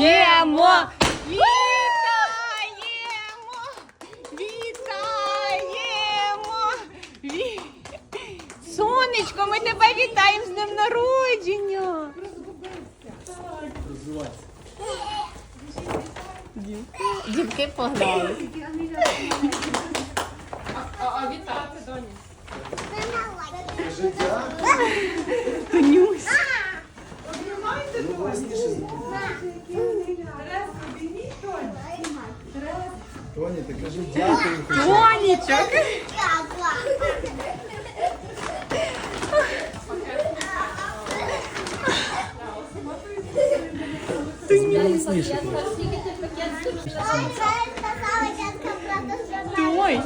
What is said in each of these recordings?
Вітаємо! Вітаємо! Ві- Сонечко, ми тебе вітаємо з днем народження! Дівки, дівки погнали. Тонюсь. Тоні, ти кажи дякую. Тонічок. Той.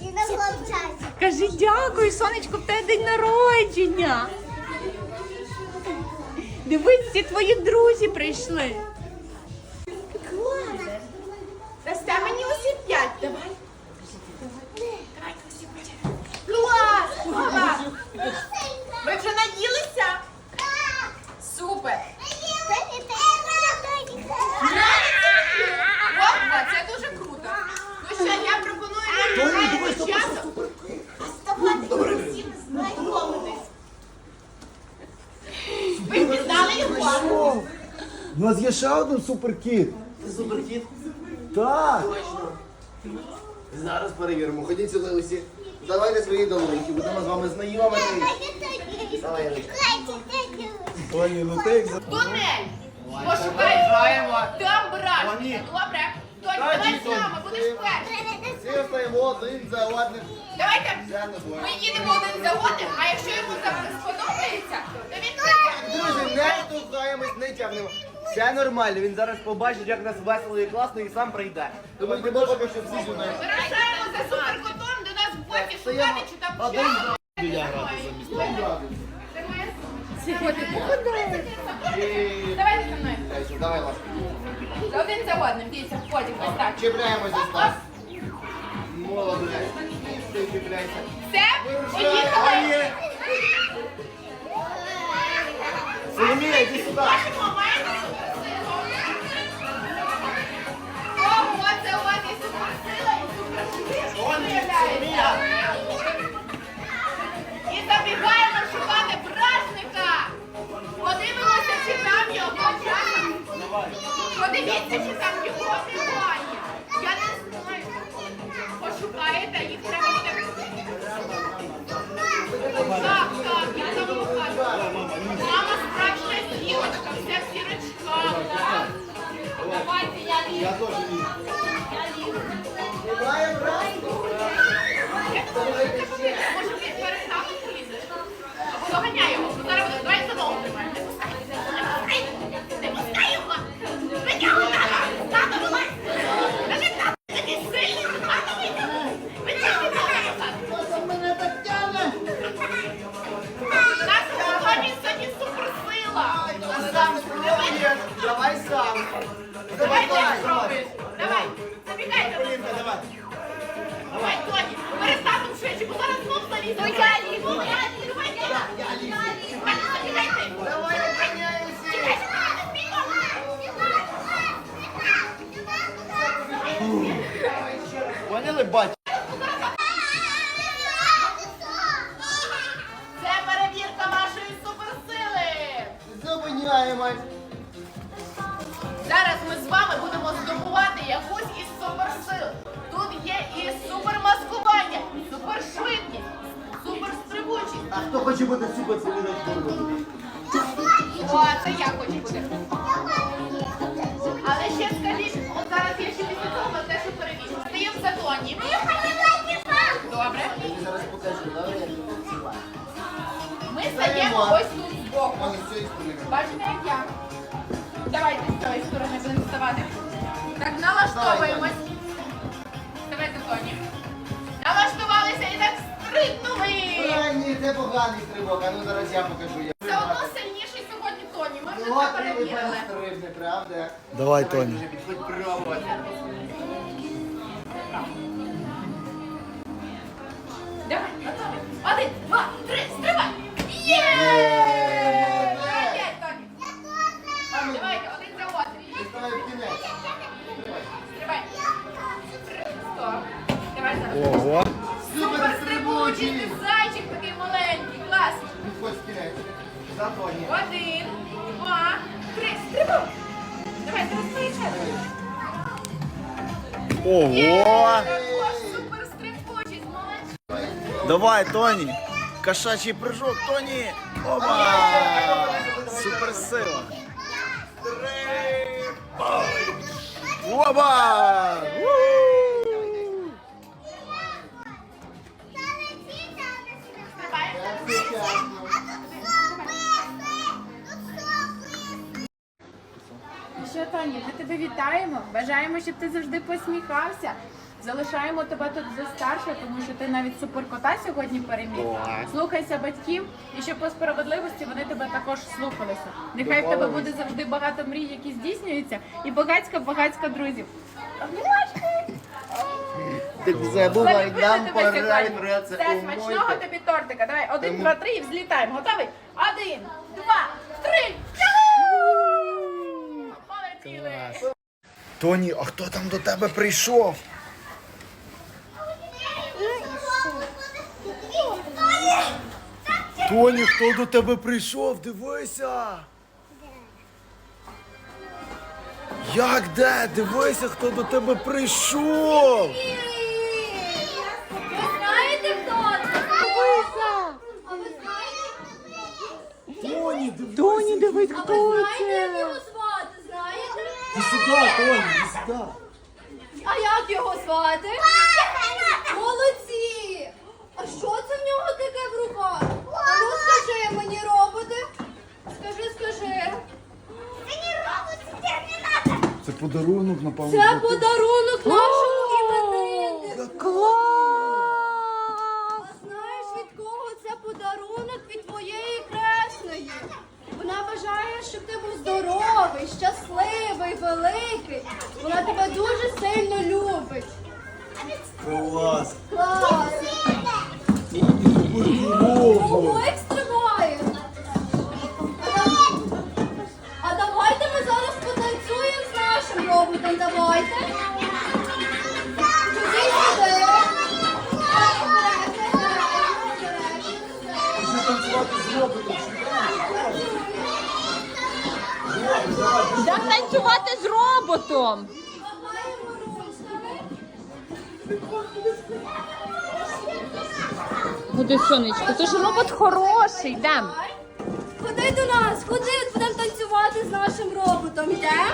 І на хлопчаті. Кажи дякую, сонечко, в тебе день народження. Дивись, всі твої друзі прийшли. Дасте мені усі п'ять, давай. Клас! Клас! Ви вже наїлися? Супер! Ого, це дуже круто. Ну що, я пропоную не втрачати часу. Ви впізнали його? У нас є ще один суперкіт. Суперкіт? Так. Зараз перевіримо. Ходіть сюди усі. Давайте свої долоньки, будемо з вами знайомитись. Давай, ну ти як за... Тунель! Пошукай там брашки. Добре? Тоні, Давай, давай з нами, будеш перший. Всі стоїмо один за одним. Давайте двоє. ми їдемо один за одним, а якщо йому сподобається, то він Друзі, не штовхаємось, не тягнемо. Все нормально, він зараз побачить, як нас весело і класно, і сам прийде. Тому йдемо поки що всі сюди. вирушаємо за суперкотом до нас в Стоїмо шукати, чи там за біля грати замість. Давайте за мною. Давай, ласка. За один за одним, дивіться, входимо ось так. Чіпляємося Оп, Стас. Молодець. Ти чіпляйся. Все, поїхали. Соломія, йди сюди. І забігаємо шукати бражника. Подивимося, чи там його часом. Подивіться, чи там його немає. Я не знаю. Пошукаєте, їх треба. Так, так, я там покажу. Мама справжня зірочка, вся в. Давайте. Я лізу. Brian Rice. Зараз ми з вами будемо здобувати якусь із суперсил. Тут є і супермаскування, супершвидкість, суперстрибучість. А хто хоче бути супер солідним? О, це я хочу бути. Але ще скажіть, от зараз я ще після того теж перевірю. Стаємо в затоні. Добре. Зараз покажу, тобі. Ми стаємо ось тут збоку. Бачите, як я? Давайте з цієї сторони будемо вставати. Так, налаштовуємось. Давайте, Тоні. Налаштувалися і так стрибнули. Ай, ні, це поганий стрибок, а ну зараз я покажу. Я Все одно сильніший сьогодні Тоні. Ми вже це перевірили. стрибне, правда? Давай, Давай, Тоні. дуже підходь пробувати. Давай, Тоні! Кошачий прыжок, Тоні! Опа! Суперсила! Опа! У! Тоні, ми тебе вітаємо. Бажаємо, щоб ти завжди посміхався. Залишаємо тебе тут за старше, тому що ти навіть суперкота сьогодні переміг. Слухайся батьків, і щоб по справедливості вони тебе також слухалися. Нехай в тебе буде завжди багато мрій, які здійснюються, і багацька багацька друзів. Ти забувай, нам пора сьогодні. Все, смачного тобі тортика. Давай, один, два, три і взлітаємо. Готовий? Один, два, три. Тоні, а хто там до тебе прийшов? Тоні, хто до тебе прийшов? Дивися! Як де? Дивися, хто до тебе прийшов! Ви знаєте, хто це? Ти сюди, Тоні, іди сюди! А як його звати? Молодці! А що це в нього таке в руках? А ну скажи мені, роботи. Скажи, скажи. Мені роботи не треба. Це подарунок, напевно. Це для тебе. подарунок нашому великий. Вона тебе дуже сильно любить. Клас! Ручками. Куди сонечко? Ти ж робот хороший, йдем. Ходи до нас, ходи, будемо танцювати з нашим роботом. Йдемо?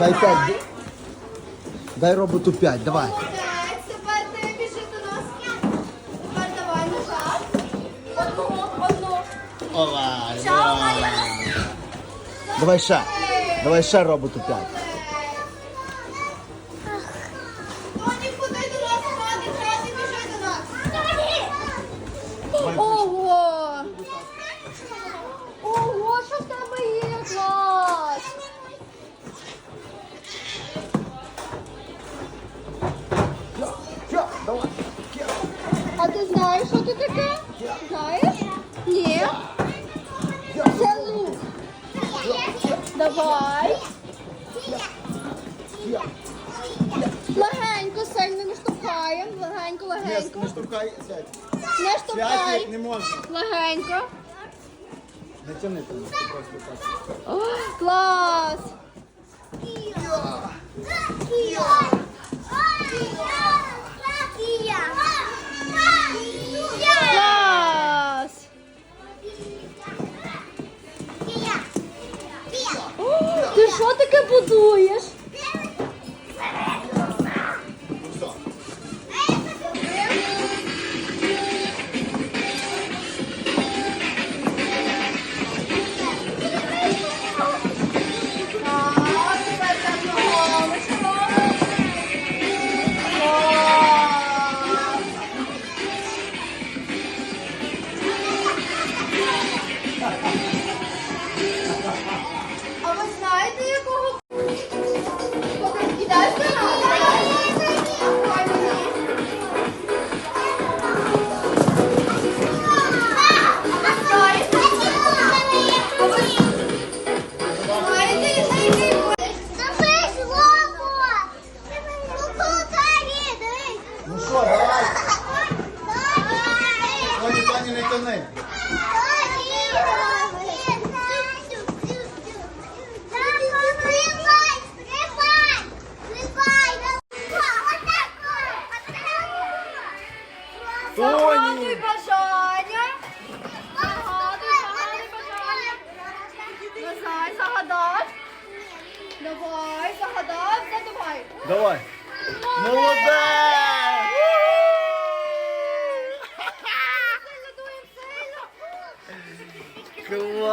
Дай п'ять. Дай роботу п'ять, давай. Молодець, тепер ти біжи до нас. Тепер давай назад. Одну, одну. Чао, Марія. Давай ще. Давай ще роботу п'ять. Легенько. Не тяни Тоні, просто так. О, клас. Клас. О, Ти що таке будуєш?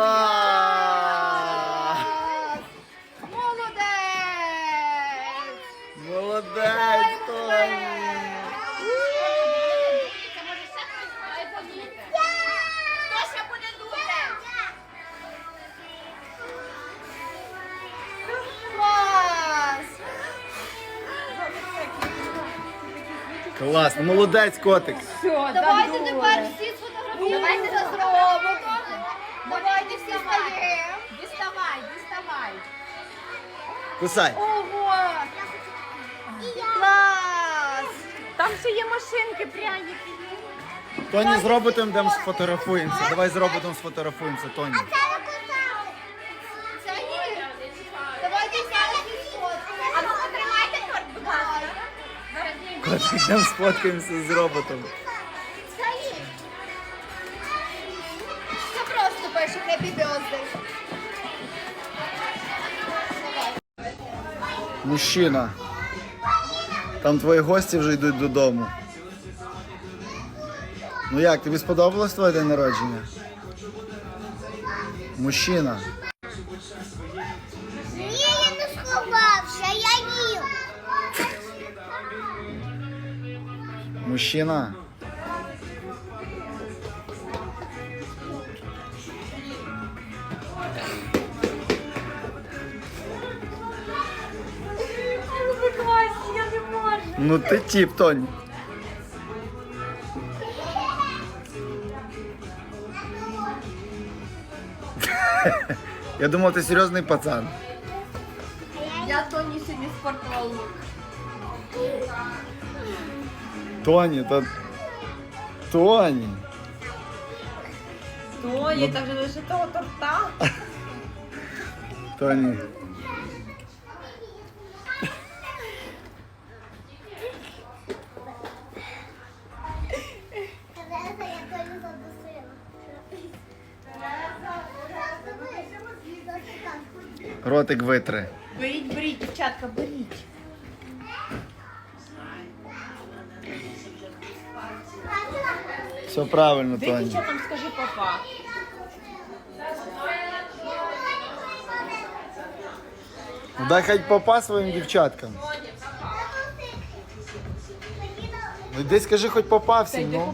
Клас! Молодець. Молодець, Тоні! Хто ще буде дути? Клас. Клас, ну молодець, котик. Давайте тепер всі Кусай. Ого! Клас! Там ще є машинки, пряники. Тоні з роботом йдемо сфотографуємося. Давай з роботом сфотографуємося, Тоні. Це ні. Давайте. А ну потримайте торт, будь ласка. Котик, йдемо сфоткаємося з роботом. Це. Це просто пише Happy Birthday. Мужчина. Там твої гості вже йдуть додому. Ну як, тобі сподобалось твоє день народження? Мужчина. Ні, я не сховався, я їв. Мужчина. Ну ти тіп, Тонь. Я думав, ти серйозний пацан. Я Тоні сьогодні спортував лук. Тоні, та. Тоні. Тоні, там вже лише того торта. Тоні. Ротик витри. Беріть, беріть, дівчатка, беріть. Все правильно, Ти Тоні. дівчатам скажи папа. Ну, Дай хай попа своїм дівчаткам. Ну йди скажи хоч попа всім, ну.